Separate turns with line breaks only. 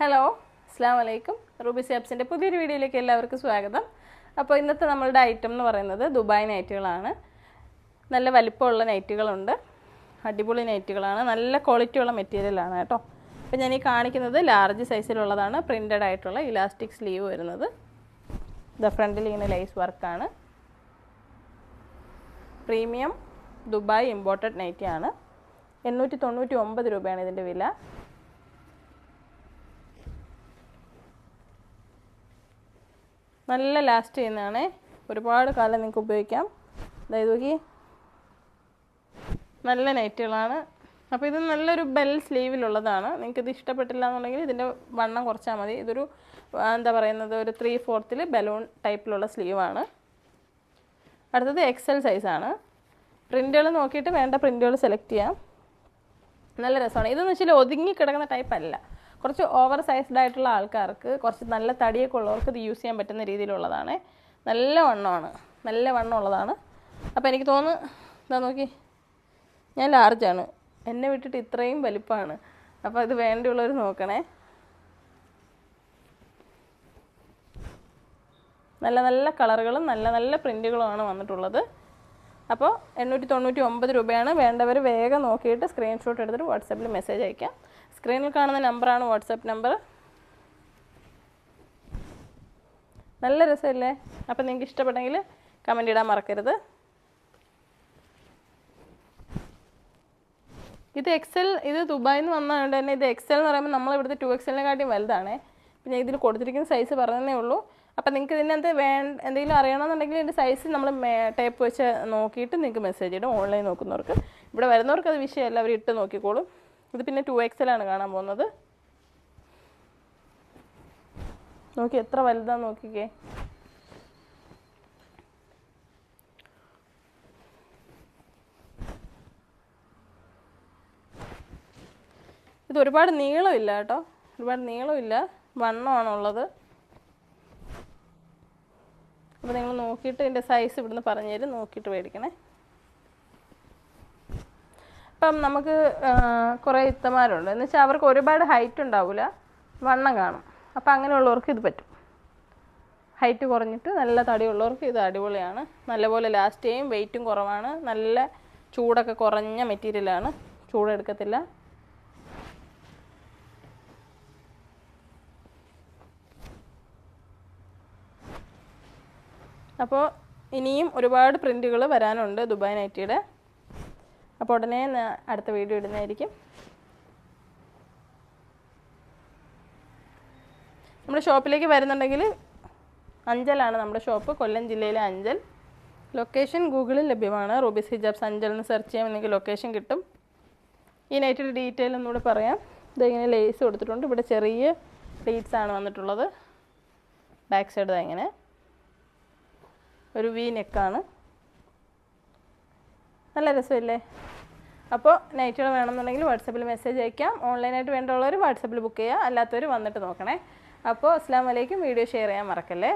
Hello അസ്സാം വലൈക്കും Ruby സാബ്സിന്റെ പുതിയൊരു വീഡിയോയിലേക്ക് എല്ലാവർക്കും സ്വാഗതം. അപ്പോൾ ഇന്നത്തെ നമ്മളുടെ ഐറ്റം എന്ന് പറയുന്നത് ദുബായ് നൈറ്റുകളാണ് നല്ല വലിപ്പമുള്ള നൈറ്റുകളുണ്ട് അടിപൊളി നൈറ്റുകളാണ് നല്ല ക്വാളിറ്റിയുള്ള മെറ്റീരിയലാണ് കേട്ടോ. അപ്പോൾ ഞാൻ ഈ കാണിക്കുന്നത് ലാർജ് സൈസിലുള്ളതാണ് പ്രിന്റഡ് ആയിട്ടുള്ള ഇലാസ്റ്റിക് സ്ലീവ് വരുന്നത്. ദ ഫ്രണ്ടിൽ ഇങ്ങനെ ലൈസ് വർക്കാണ് പ്രീമിയം ദുബായ് ഇമ്പോർട്ടഡ് നൈറ്റിയാണ് എണ്ണൂറ്റി തൊണ്ണൂറ്റി ഒമ്പത് രൂപയാണ് ഇതിന്റെ വില. നല്ല ലാസ്റ്റ് ചെയ്യുന്നതാണ്. ഒരുപാട് കാലം നിങ്ങൾക്ക് ഉപയോഗിക്കാം. അതായത് നോക്കി. നല്ല നൈറ്റുകളാണ്. അപ്പോൾ ഇത് നല്ലൊരു ബെൽ സ്ലീവിലുള്ളതാണ് നിങ്ങൾക്ക് ഇത് ഇഷ്ടപ്പെട്ടില്ല എന്നുണ്ടെങ്കിൽ ഇതിന്റെ വണ്ണം കുറച്ചാൽ മതി. ഇതൊരു എന്താ പറയുന്നത് ഒരു ത്രീ ഫോർത്തിൽ ബലൂൺ ടൈപ്പിലുള്ള സ്ലീവാണ് അടുത്തത് എക്സൽ സൈസാണ് പ്രിന്റുകൾ നോക്കിയിട്ട് വേണ്ട പ്രിന്റുകൾ സെലക്ട് ചെയ്യാം. നല്ല രസമാണ്. ഇതെന്ന് വെച്ചാൽ ഒതുങ്ങി കിടക്കുന്ന ടൈപ്പ് അല്ല. കുറച്ച് ഓവർ സൈസ്ഡ് ആയിട്ടുള്ള ആൾക്കാർക്ക് കുറച്ച് നല്ല തടിയൊക്കെ ഉള്ളവർക്ക് ഇത് യൂസ് ചെയ്യാൻ പറ്റുന്ന രീതിയിലുള്ളതാണ്. നല്ല വണ്ണമാണ് നല്ല വണ്ണമുള്ളതാണ് അപ്പോൾ എനിക്ക് തോന്നുന്നു ഇതാ നോക്കി. ഞാൻ ലാർജാണ് എന്നെ വിട്ടിട്ട് ഇത്രയും വലിപ്പമാണ് അപ്പോൾ ഇത് വേണ്ടിയുള്ളവർ നോക്കണേ. നല്ല നല്ല കളറുകളും നല്ല നല്ല പ്രിന്റുകളുമാണ് വന്നിട്ടുള്ളത്. അപ്പോൾ എണ്ണൂറ്റി തൊണ്ണൂറ്റി ഒമ്പത് രൂപയാണ്. വേണ്ടവർ വേഗം നോക്കിയിട്ട് സ്ക്രീൻഷോട്ട് എടുത്തിട്ട് വാട്സാപ്പിൽ മെസ്സേജ് അയക്കാം. സ്ക്രീനിൽ കാണുന്ന നമ്പറാണ് വാട്സാപ്പ് നമ്പർ. നല്ല രസമല്ലേ? അപ്പം നിങ്ങൾക്ക് ഇഷ്ടപ്പെട്ടെങ്കിൽ കമന്റ് ഇടാൻ മറക്കരുത്. ഇത് എക്സൽ ഇത് ദുബായിൽ നിന്ന് വന്നതുകൊണ്ട് തന്നെ ഇത് എക്സൽ എന്ന് പറയുമ്പോൾ നമ്മൾ ഇവിടുത്തെ ടു എക്സലിനെക്കാട്ടിയും വലുതാണ്. പിന്നെ ഇതിൽ കൊടുത്തിരിക്കുന്ന സൈസ് പറഞ്ഞതേ ഉള്ളൂ. അപ്പം നിങ്ങൾക്ക് ഇതിനകത്ത് വേ എന്തെങ്കിലും അറിയണമെന്നുണ്ടെങ്കിൽ ഇതിന്റെ സൈസ് നമ്മൾ ടേപ്പ് വെച്ച് നോക്കിയിട്ട് നിങ്ങൾക്ക് മെസ്സേജ് ഇടും. ഓൺലൈൻ നോക്കുന്നവർക്ക്. ഇവിടെ വരുന്നവർക്ക് അത് വിഷയമല്ല. അവർ ഇട്ട് നോക്കിക്കോളും. ഇത് പിന്നെ ടു എക്സലാണ് കാണാൻ പോകുന്നത്. നോക്കി എത്ര വലുതാന്ന് നോക്കിക്കേ. ഇത് ഒരുപാട് നീളമില്ല കേട്ടോ. ഒരുപാട് നീളമില്ല. വണ്ണമാണുള്ളത്. അപ്പോൾ നിങ്ങൾ നോക്കിയിട്ട് ഇതിന്റെ സൈസ് ഇവിടുന്ന് പറഞ്ഞു തരും. നോക്കിയിട്ട് മേടിക്കണേ. ഇപ്പം നമുക്ക് കുറേ ഇത്തമാരുണ്ട്. എന്ന് വെച്ചാൽ അവർക്ക് ഒരുപാട് ഹൈറ്റ് ഉണ്ടാവില്ല വണ്ണം കാണും. അപ്പം അങ്ങനെയുള്ളവർക്ക് ഇത് പറ്റും. ഹൈറ്റ് കുറഞ്ഞിട്ട് നല്ല തടിയുള്ളവർക്ക് ഇത് അടിപൊളിയാണ്. നല്ലപോലെ ലാസ്റ്റ് ചെയ്യും. വെയിറ്റും കുറവാണ്. നല്ല ചൂടൊക്കെ കുറഞ്ഞ മെറ്റീരിയലാണ് ചൂടെടുക്കത്തില്ല. അപ്പോൾ ഇനിയും ഒരുപാട് പ്രിന്റുകൾ വരാനുണ്ട് ദുബായ് നൈറ്റിയുടെ. അപ്പോൾ ഉടനെ അടുത്ത വീഡിയോ ഇടുന്നതായിരിക്കും. നമ്മുടെ ഷോപ്പിലേക്ക് വരുന്നുണ്ടെങ്കിൽ അഞ്ചലാണ് നമ്മുടെ ഷോപ്പ്. കൊല്ലം ജില്ലയിലെ അഞ്ചൽ. ലൊക്കേഷൻ ഗൂഗിളിൽ ലഭ്യമാണ്. റൂബീസ് ഹിജാബ്സ് അഞ്ചൽ എന്ന് സെർച്ച് ചെയ്യുമ്പോൾ നിങ്ങൾക്ക് ലൊക്കേഷൻ കിട്ടും. ഈ നൈറ്റിന്റെ ഡീറ്റെയിൽ ഒന്നുകൂടെ പറയാം. ഇതിങ്ങനെ ലേസ് കൊടുത്തിട്ടുണ്ട്. ഇവിടെ ചെറിയ പ്ലീറ്റ്സ് ആണ് വന്നിട്ടുള്ളത്. ബാക്ക് സൈഡ് ഇങ്ങനെ. ഒരു വി നെക്കാണ് നല്ല രസമില്ലേ? അപ്പോൾ നൈറ്റുകൾ വേണമെന്നുണ്ടെങ്കിൽ വാട്സപ്പിൽ മെസ്സേജ് അയക്കാം. ഓൺലൈനായിട്ട് വേണ്ടുള്ളവർ വാട്സപ്പിൽ ബുക്ക് ചെയ്യുക അല്ലാത്തവർ വന്നിട്ട് നോക്കണേ. അപ്പോൾ അസ്സാം വലൈക്കും വീഡിയോ ഷെയർ ചെയ്യാൻ മറക്കല്ലേ?